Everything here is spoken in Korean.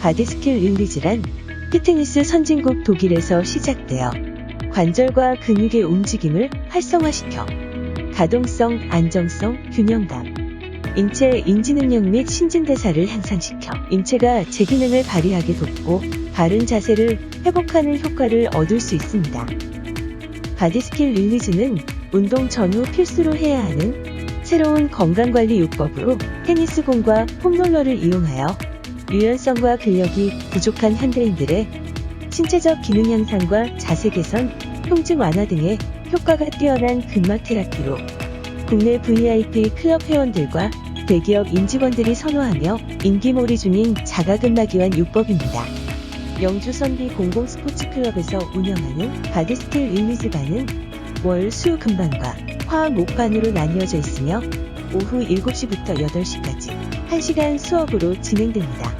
바디스킬 릴리즈란 피트니스 선진국 독일에서 시작되어 관절과 근육의 움직임을 활성화시켜 가동성, 안정성, 균형감, 인체 인지 능력 및 신진대사를 향상시켜 인체가 제 기능을 발휘하게 돕고 바른 자세를 회복하는 효과를 얻을 수 있습니다. 바디스킬 릴리즈는 운동 전후 필수로 해야 하는 새로운 건강관리 요법으로 테니스 공과 폼롤러를 이용하여 유연성과 근력이 부족한 현대인들의 신체적 기능 향상과 자세 개선, 통증 완화 등의 효과가 뛰어난 근막 테라피로 국내 VIP 클럽 회원들과 대기업 임직원들이 선호하며 인기몰이 중인 자가근막이완 요법입니다. 영주 선비 공공 스포츠클럽에서 운영하는 바디스틸 릴리즈반은 월, 수, 금반과 화, 목반으로 나뉘어져 있으며 오후 7시부터 8시까지 1시간 수업으로 진행됩니다.